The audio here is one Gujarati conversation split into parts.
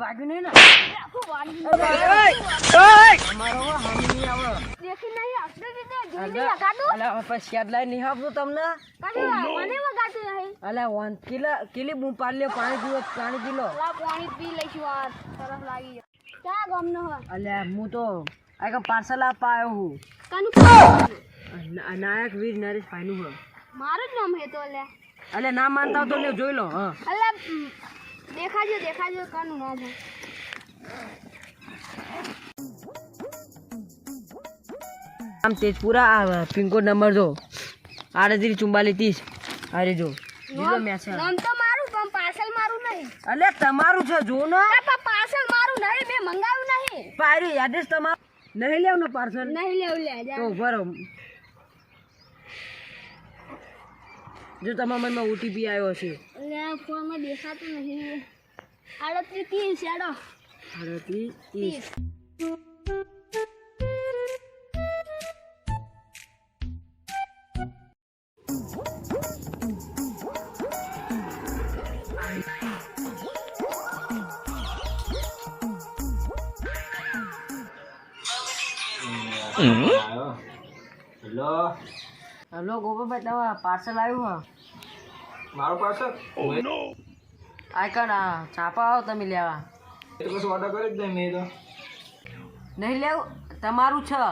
વાગી નહીં ને. આખું વાગી અમારો હો હામી નહીં પાણી પીવો પાણી પી લો પાણી પી લઈશું ક્યાં ગામનો અલ્યા હું તો આ પાર્સલ આપવા આવ્યો હું. કાનું નાયક વીર નરેશ ભાઈ નું મારું જ નામ હે તો અલ્યા. અલ્યા ના માનતા તો જોઈ લો હા. અલ્યા દેખાજો દેખાજો કાનું નામ આમ તેજપુરા આ પિનકોડ નંબર જો. આડત્રીસ ચુમ્બાલીસ ત્રીસ. અરે જો. લીલો મેસેજ નામ તો મારું પણ પાર્સલ મારું નહીં. અલે તમારું છે જો ને. પાર્સલ મારું નહીં મેં મંગાવ્યું નહીં. પાયરી એડ્રેસ તમારું. નહીં લેવું ને પાર્સલ? નહીં લેવું લે તો બરો જો તમારા મનમાં ઓટીપી આવ્યો હશે. લે ફોનમાં દેખાતું નથી. આડત્રીસ ત્રીસ હેડો આડત્રીસ ત્રીસ હેલો. હલો ગોપાભાઈ તમારા પાર્સલ આવ્યું હા? મારો પાર્સલ આ કણ આ છાપા આવો તમે લેવા. એટલે કશું ઓર્ડર કરી જ નહીં મેં તો. નહીં લેવું? તમારું છે.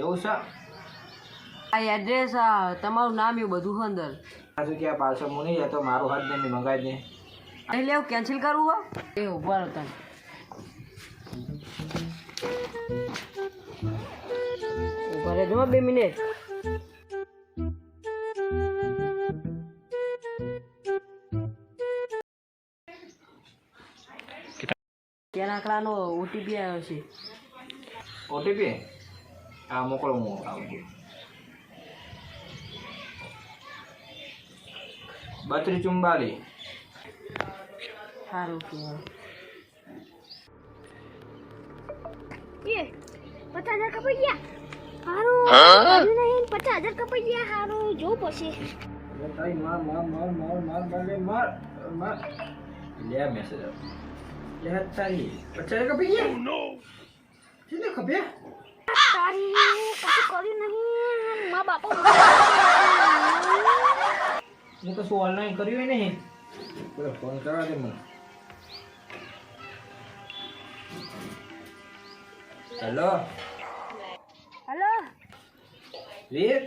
એવું છે? આ એડ્રેસ તમારું નામ એવું બધું છે અંદર. આ શું કે આ પાર્સલ હું નહીં તો મારું હાથ નહીં મંગાવી દે. નહીં લેવું? કેન્સલ કરવું હો? એ ઊભા રહો તમે. ઊભા રહેજો બે મિનિટ. ત્યાં આંકડાનો ઓટીપી આવ્યો છે ઓટીપી હા મોકલો હું આવું બત્રીસ ચુમ્બાલીસ સારું કહેવાય એ પચાસ હજાર કપાઈ ગયા હારું હજુ નહીં પચાસ હજાર કપાઈ ગયા હારું જોવું પડશે તારી માર માર માર માર માર માર લે માર માર લે મેસેજ લે તારી પચાસ કપી ગયા નો સીધે કપ્યા તારી કશું કર્યું નહીં. મા બાપા. હું કશું ઓનલાઈન કર્યું નહીં બોલો ફોન કરવા દે મને. હેલો હેલો વીર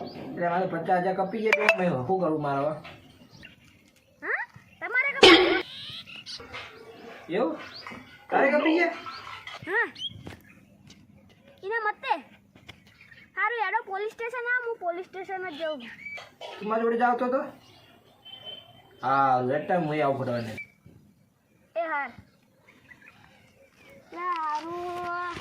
એટલે મારે પચાસ હજાર કપી ગયા તો. મેં શું કરું મારો હા તમારે કપાઈ એવું? તારે કપી ગયા હા. એના મતે. હારું હેડો પોલીસ સ્ટેશન આ હું પોલીસ સ્ટેશન જ જાઉં. તું મારી જોડે જાવ તો? તો હા લેટર હું આવું ફરવાને. એ હાર. હારું.